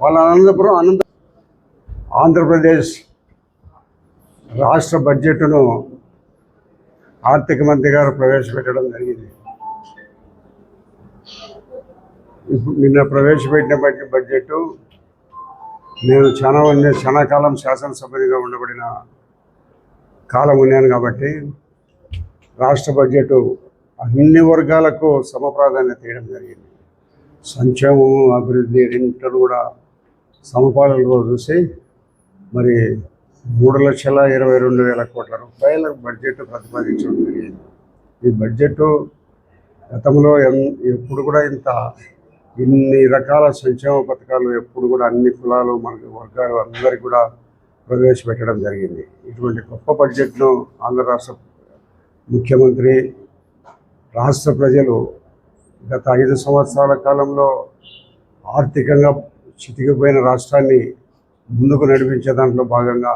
వాళ్ళ అనంతపురం అనంత ఆంధ్రప్రదేశ్ రాష్ట్ర బడ్జెట్ను ఆర్థిక మంత్రి గారు ప్రవేశపెట్టడం జరిగింది. నిన్న ప్రవేశపెట్టిన బడ్జెట్ బడ్జెట్ నేను చాలా మంది చాలా కాలం శాసనసభ్యునిగా ఉండబడిన కాలం ఉన్నాను కాబట్టి రాష్ట్ర బడ్జెట్ అన్ని వర్గాలకు సమప్రాధాన్యత ఇవ్వడం జరిగింది. సంక్షేమము అభివృద్ధి రెండింటిని కూడా సమపాలనలో చూసి మరి మూడు లక్షల ఇరవై రెండు వేల కోట్ల రూపాయల బడ్జెట్ ప్రతిపాదించడం జరిగింది. ఈ బడ్జెట్ గతంలో ఎన్- ఎప్పుడు కూడా ఇంత ఇన్ని రకాల సంక్షేమ పథకాలు ఎప్పుడు కూడా అన్ని కులాలు మనకి వర్గాలు అందరికీ కూడా ప్రవేశపెట్టడం జరిగింది. ఇటువంటి గొప్ప బడ్జెట్ను ఆంధ్ర రాష్ట్ర ముఖ్యమంత్రి రాష్ట్ర ప్రజలు గత ఐదు సంవత్సరాల కాలంలో ఆర్థికంగా చితికిపోయిన రాష్ట్రాన్ని ముందుకు నడిపించే దాంట్లో భాగంగా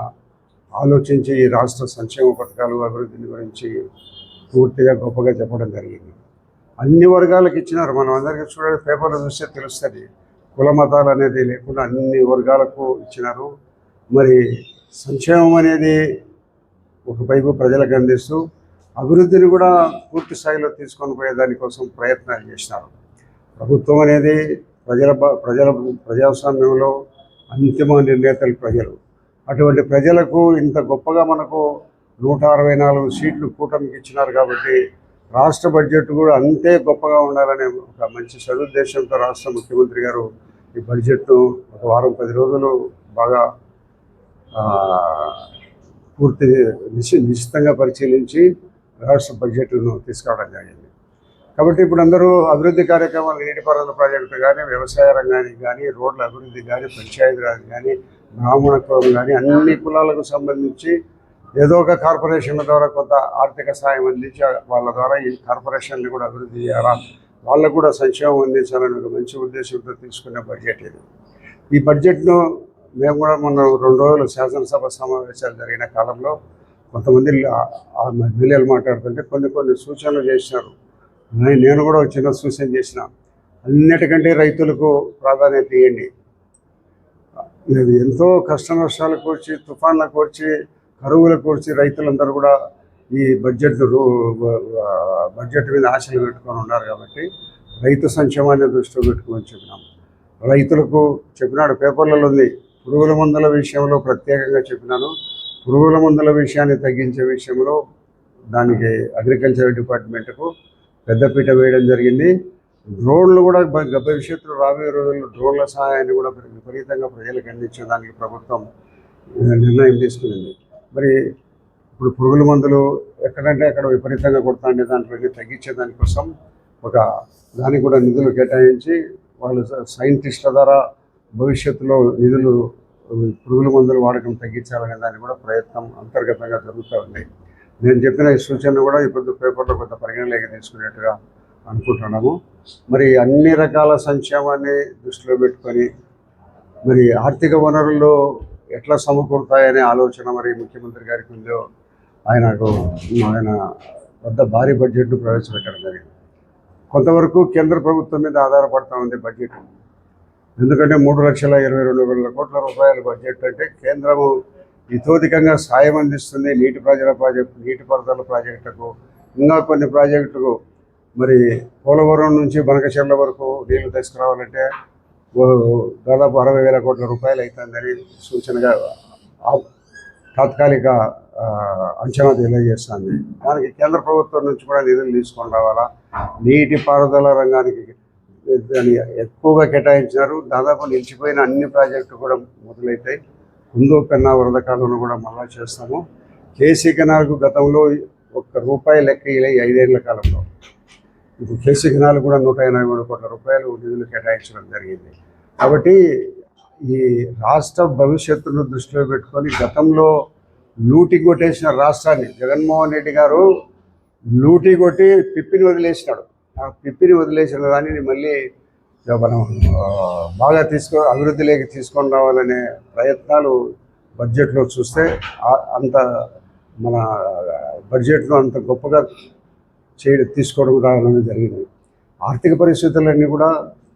ఆలోచించి ఈ రాష్ట్ర సంక్షేమ పథకాలు అభివృద్ధిని గురించి పూర్తిగా గొప్పగా చెప్పడం జరిగింది. అన్ని వర్గాలకు ఇచ్చినారు. మనం అందరికీ చూడండి పేపర్లు చూస్తే తెలుస్తుంది. కుల మతాలు అనేది లేకుండా అన్ని వర్గాలకు ఇచ్చినారు. మరి సంక్షేమం అనేది ఒకవైపు ప్రజలకు అందిస్తూ అభివృద్ధిని కూడా పూర్తి స్థాయిలో తీసుకొని పోయే దానికోసం ప్రయత్నాలు చేసినారు. ప్రభుత్వం అనేది ప్రజల ప్రజల ప్రజాస్వామ్యంలో అంతిమ నిర్ణేతలు ప్రజలు. అటువంటి ప్రజలకు ఇంత గొప్పగా మనకు నూట అరవై నాలుగు సీట్లు కూటమికి ఇచ్చినారు కాబట్టి రాష్ట్ర బడ్జెట్ కూడా అంతే గొప్పగా ఉండాలనే ఒక మంచి సదుద్దేశంతో రాష్ట్ర ముఖ్యమంత్రి గారు ఈ బడ్జెట్ను ఒక వారం పది రోజులు బాగా పూర్తి నిశ్చి నిశ్చితంగా పరిశీలించి రాష్ట్ర బడ్జెట్ను తీసుకురావడం జరిగింది. కాబట్టి ఇప్పుడు అందరూ అభివృద్ధి కార్యక్రమాలు నీటిపారుదల ప్రాజెక్టు కానీ వ్యవసాయ రంగానికి కానీ రోడ్ల అభివృద్ధి కానీ పంచాయతీరాజ్ కానీ బ్రాహ్మణ కులం కానీ అన్ని కులాలకు సంబంధించి ఏదో ఒక కార్పొరేషన్ల ద్వారా కొంత ఆర్థిక సాయం అందించి వాళ్ళ ద్వారా ఈ కార్పొరేషన్లు కూడా అభివృద్ధి చేయాలా? వాళ్ళకు కూడా సంక్షేమం అందించాలని ఒక మంచి ఉద్దేశంతో తీసుకున్న బడ్జెట్ ఇది. ఈ బడ్జెట్ను మేము కూడా మొన్న రెండు రోజులు శాసనసభ సమావేశాలు జరిగిన కాలంలో కొంతమంది ఎమ్మెల్యేలు మాట్లాడుతుంటే కొన్ని కొన్ని సూచనలు చేసినారు. నేను కూడా ఒక చిన్న సూచన చేసిన. అన్నిటికంటే రైతులకు ప్రాధాన్యత ఇవ్వండి. నేను ఎంతో కష్ట నష్టాలు కూర్చి తుఫాన్ల కూర్చి కరువుల కూర్చి రైతులందరూ కూడా ఈ బడ్జెట్ బడ్జెట్ మీద ఆశలు పెట్టుకొని ఉన్నారు కాబట్టి రైతు సంక్షేమాన్ని దృష్టిలో పెట్టుకోమని చెప్పినాం. రైతులకు చెప్పినాడు పేపర్లలో ఉంది. పురుగుల మందుల విషయంలో ప్రత్యేకంగా చెప్పినాను. పురుగుల మందుల విషయాన్ని తగ్గించే విషయంలో దానికి అగ్రికల్చర్ డిపార్ట్మెంట్కు పెద్దపీట వేయడం జరిగింది. డ్రోన్లు కూడా భవిష్యత్తులో రాబోయే రోజుల్లో డ్రోన్ల సహాయాన్ని కూడా విపరీతంగా ప్రజలకు అందించడానికి ప్రభుత్వం నిర్ణయం తీసుకునింది. మరి ఇప్పుడు పురుగుల మందులు ఎక్కడంటే అక్కడ విపరీతంగా కొడతాండే దాంట్లో తగ్గించే దానికోసం ఒక దానికి కూడా నిధులు కేటాయించి వాళ్ళు సైంటిస్టుల ద్వారా భవిష్యత్తులో నిధులు పురుగుల మందుల వాడకం తగ్గించాలనే దాన్ని కూడా ప్రయత్నం అంతర్గతంగా జరుగుతూ ఉన్నాయి నేను చెప్పిన ఈ సూచనలు కూడా ఇప్పుడు పేపర్లో కొంత పరిగణలోకి తీసుకునేట్టుగా అనుకుంటున్నాము. మరి అన్ని రకాల సంక్షేమాన్ని దృష్టిలో పెట్టుకొని మరి ఆర్థిక వనరులు ఎట్లా సమకూరుతాయనే ఆలోచన మరి ముఖ్యమంత్రి గారికి ఉందో ఆయనకు ఆయన వద్ద భారీ బడ్జెట్ను ప్రవేశపెట్టడం జరిగింది. కొంతవరకు కేంద్ర ప్రభుత్వం మీద ఆధారపడతా ఉంది బడ్జెట్. ఎందుకంటే మూడు లక్షల ఇరవై రెండు వేల కోట్ల రూపాయల బడ్జెట్ అంటే కేంద్రము యథోధికంగా సాయం అందిస్తుంది నీటి ప్రజల ప్రాజెక్టు నీటిపారుదల ప్రాజెక్టుకు ఇంకా కొన్ని ప్రాజెక్టుకు. మరి పోలవరం నుంచి బనకచెర్ల వరకు నీళ్ళు తీసుకురావాలంటే దాదాపు అరవై వేల కోట్ల రూపాయలు అవుతుందని సూచనగా తాత్కాలిక అంచనా తెలియజేస్తుంది. దానికి కేంద్ర ప్రభుత్వం నుంచి కూడా నిధులు తీసుకొని రావాలా? నీటి పారుదల రంగానికి దాన్ని ఎక్కువగా కేటాయించినారు. దాదాపు నిలిచిపోయిన అన్ని ప్రాజెక్టులు కూడా మొదలవుతాయి ఉందో పెన్నా వరద కాలంలో కూడా మళ్ళా చేస్తాము. కేసీ కెనాల్కు గతంలో ఒక్క రూపాయి లెక్క ఇలా ఐదేళ్ళ కాలంలో. ఇప్పుడు కేసీ కెనాల్ కూడా నూట ఎనభై మూడు కోట్ల రూపాయలు నిధులు కేటాయించడం జరిగింది. కాబట్టి ఈ రాష్ట్ర భవిష్యత్తును దృష్టిలో పెట్టుకొని గతంలో లూటి కొట్టేసిన రాష్ట్రాన్ని జగన్మోహన్ రెడ్డి గారు లూటి కొట్టి పిప్పిని వదిలేసినాడు. ఆ పిప్పిని వదిలేసిన దానిని మళ్ళీ మనం బాగా తీసుకో అభివృద్ధిలోకి తీసుకొని రావాలనే ప్రయత్నాలు బడ్జెట్లో చూస్తే అంత మన బడ్జెట్లో అంత గొప్పగా చేయడం తీసుకోవడం రావడం జరిగింది. ఆర్థిక పరిస్థితులన్నీ కూడా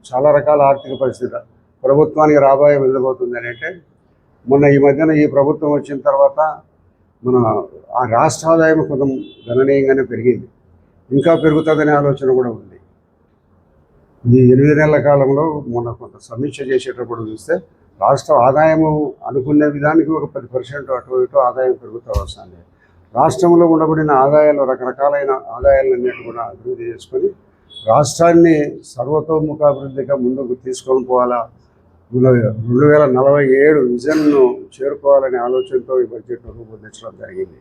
చాలా రకాల ఆర్థిక పరిస్థితులు ప్రభుత్వానికి రాబోయే వెళ్ళబోతుంది అని అంటే మొన్న ఈ మధ్యన ఈ ప్రభుత్వం వచ్చిన తర్వాత మన ఆ రాష్ట్ర ఆదాయం కొంచెం గణనీయంగానే పెరిగింది. ఇంకా పెరుగుతుందనే ఆలోచన కూడా ఉంది. ఈ ఎనిమిది నెలల కాలంలో మొన్న కొంత సమీక్ష చేసేటప్పుడు చూస్తే రాష్ట్ర ఆదాయము అనుకునే విధానికి ఒక పది పర్సెంట్ అటు ఇటు ఆదాయం పెరుగుతూ వస్తుంది. రాష్ట్రంలో ఉండబడిన ఆదాయాలు రకరకాలైన ఆదాయాలన్నిటి కూడా అభివృద్ధి చేసుకొని రాష్ట్రాన్ని సర్వతోముఖాభివృద్ధిగా ముందుకు తీసుకొని పోవాలా? రెండు వేల నలభై ఏడు విజన్ను చేరుకోవాలనే ఆలోచనతో ఈ బడ్జెట్ రూపొందించడం జరిగింది.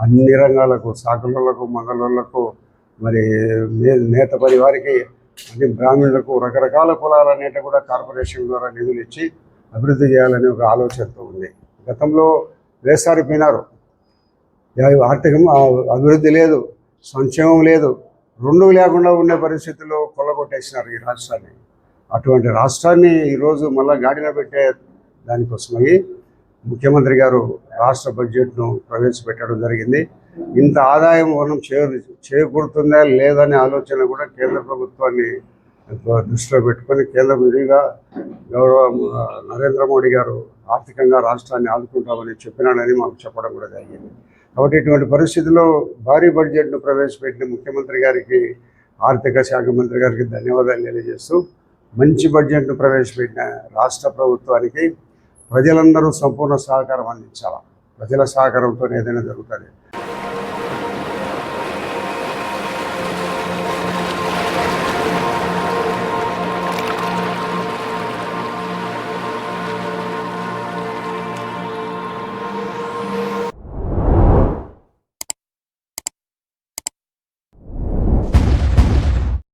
అన్ని రంగాలకు సాకులకు మంగళలకు మరి నే- నేత పరివారికి అంటే బ్రాహ్మణులకు రకరకాల కులాలన్నిటి కూడా కార్పొరేషన్ ద్వారా నిధులు ఇచ్చి అభివృద్ధి చేయాలనే ఒక ఆలోచనతో ఉంది. గతంలో వేసారిపోయినారు యా- ఆర్థికం అభివృద్ధి లేదు సంక్షేమం లేదు రెండు లేకుండా ఉండే పరిస్థితుల్లో కొల్లగొట్టేసినారు ఈ రాష్ట్రాన్ని. అటువంటి రాష్ట్రాన్ని ఈరోజు మళ్ళీ గాడిన పెట్టే దానికోసమై ముఖ్యమంత్రి గారు రాష్ట్ర బడ్జెట్ను ప్రవేశపెట్టడం జరిగింది. ఇంత ఆదాయం మనం చే చేకూరుతుందా లేదనే ఆలోచన కూడా కేంద్ర ప్రభుత్వాన్ని దృష్టిలో పెట్టుకొని కేంద్ర విధిగా గౌరవ నరేంద్ర మోడీ గారు ఆర్థికంగా రాష్ట్రాన్ని ఆదుకుంటామని చెప్పినాడని మాకు చెప్పడం కూడా జరిగింది. కాబట్టి ఇటువంటి పరిస్థితుల్లో భారీ బడ్జెట్ను ప్రవేశపెట్టిన ముఖ్యమంత్రి గారికి ఆర్థిక శాఖ మంత్రి గారికి ధన్యవాదాలు తెలియజేస్తూ మంచి బడ్జెట్ను ప్రవేశపెట్టిన రాష్ట్ర ప్రభుత్వానికి ప్రజలందరూ సంపూర్ణ సహకారం అందించాలి? ప్రజల సహకారంతో ఏదైనా జరుగుతుంది.